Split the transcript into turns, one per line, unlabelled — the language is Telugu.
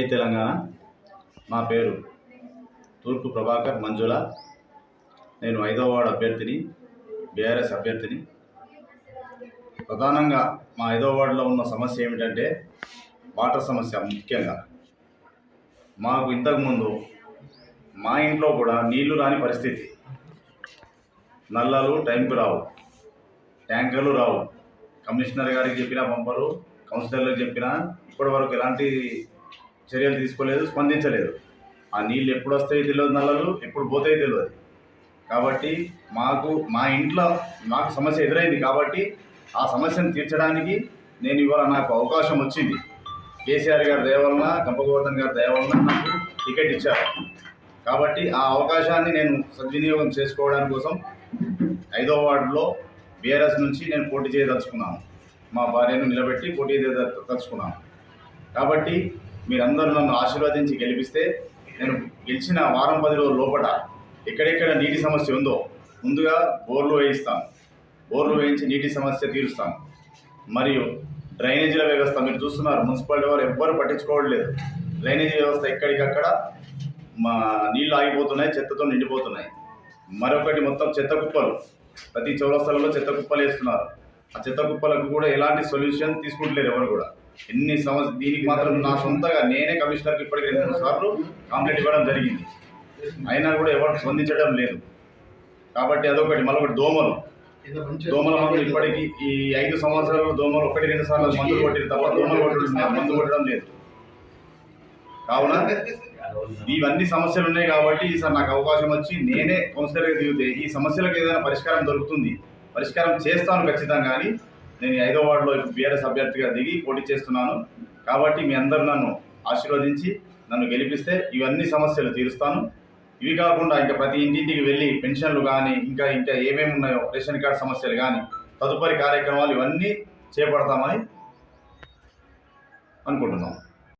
తెలంగాణ. నా పేరు తూర్పు ప్రభాకర్ మంజుల. నేను ఐదవ వార్డు అభ్యర్థిని బీఆర్ఎస్ అభ్యర్థిని. ప్రధానంగా మా ఐదవ వార్డులో ఉన్న సమస్య ఏమిటంటే వాటర్ సమస్య ముఖ్యంగా. మాకు ఇంతకుముందు మా ఇంట్లో కూడా నీళ్ళు రాని పరిస్థితి. నల్లలు టైంకు రావు ట్యాంకర్లు రావు. కమిషనర్ గారికి చెప్పినా పంపరు కౌన్సిలర్లకు చెప్పినా ఇప్పటి వరకు ఎలాంటి చర్యలు తీసుకోలేదు స్పందించలేదు. ఆ నీళ్ళు ఎప్పుడు వస్తాయో తెలియదు నల్లలు ఎప్పుడు పోతాయి తెలియదు కాబట్టి మాకు మా ఇంట్లో మాకు సమస్య ఎదురైంది కాబట్టి ఆ సమస్యను తీర్చడానికి నేను ఇవాళ నాకు అవకాశం వచ్చింది. కేసీఆర్ గారి దయ వలన గంపగోవర్ధన్ గారి దయ వలన నాకు టికెట్ ఇచ్చారు. కాబట్టి ఆ అవకాశాన్ని నేను సద్వినియోగం చేసుకోవడానికి కోసం ఐదో వార్డులో బీఆర్ఎస్ నుంచి నేను పోటీ చేయదలుచుకున్నాను. మా భార్యను నిలబెట్టి పోటీ చేయదలుచుకున్నాను. కాబట్టి మీరందరూ నన్ను ఆశీర్వదించి గెలిపిస్తే నేను గెలిచిన వారం పది రోజుల లోపల ఎక్కడెక్కడ నీటి సమస్య ఉందో ముందుగా బోర్లు వేయిస్తాను. బోర్లు వేయించి నీటి సమస్య తీరుస్తాను. మరియు డ్రైనేజీల వ్యవస్థ మీరు చూస్తున్నారు మున్సిపాలిటీ వారు ఎవ్వరు పట్టించుకోవట్లేదు. డ్రైనేజీ వ్యవస్థ ఎక్కడికక్కడ మా నీళ్ళు ఆగిపోతున్నాయి చెత్తతో నిండిపోతున్నాయి. మరొకటి మొత్తం చెత్త కుప్పలు. ప్రతి చౌరస్తాలలో చెత్త కుప్పలు వేస్తున్నారు. ఆ చెత్త కుప్పలకు కూడా ఎలాంటి సొల్యూషన్ తీసుకుంటలేరు ఎవరు కూడా. ఎన్ని సంవత్సరం దీనికి మాత్రం నా సొంతగా నేనే కమిషనర్కి ఇప్పటికి రెండు సార్లు కంప్లైంట్ ఇవ్వడం జరిగింది. అయినా కూడా ఎవరు స్పందించడం లేదు. కాబట్టి అదొకటి. మరొకటి దోమలు. దోమల మందు ఇప్పటికీ ఈ ఐదు సంవత్సరాలు దోమలు ఒకటి రెండు సార్లు మందులు కొట్టిన తర్వాత దోమలు కొట్టడం మందు కొట్టడం లేదు. కావున ఇవన్నీ సమస్యలు ఉన్నాయి కాబట్టి ఈసారి నాకు అవకాశం వచ్చి నేనే కౌన్సిలర్గా దిగితే ఈ సమస్యలకు ఏదైనా పరిష్కారం దొరుకుతుంది. పరిష్కారం చేస్తాను ఖచ్చితంగా కానీ నేను ఐదో వార్డులో బీఆర్ఎస్ అభ్యర్థిగా దిగి పోటీ చేస్తున్నాను. కాబట్టి మీ అందరూ నన్ను ఆశీర్వదించి నన్ను గెలిపిస్తే ఇవన్నీ సమస్యలు తీరుస్తాను. ఇవి కాకుండా ఇంకా ప్రతి ఇంటింటికి వెళ్ళి పెన్షన్లు కానీ ఇంకా ఇంకా ఏమేమి ఉన్నాయో రేషన్ కార్డు సమస్యలు కానీ తదుపరి కార్యక్రమాలు ఇవన్నీ చేపడతామని అనుకుంటున్నాం.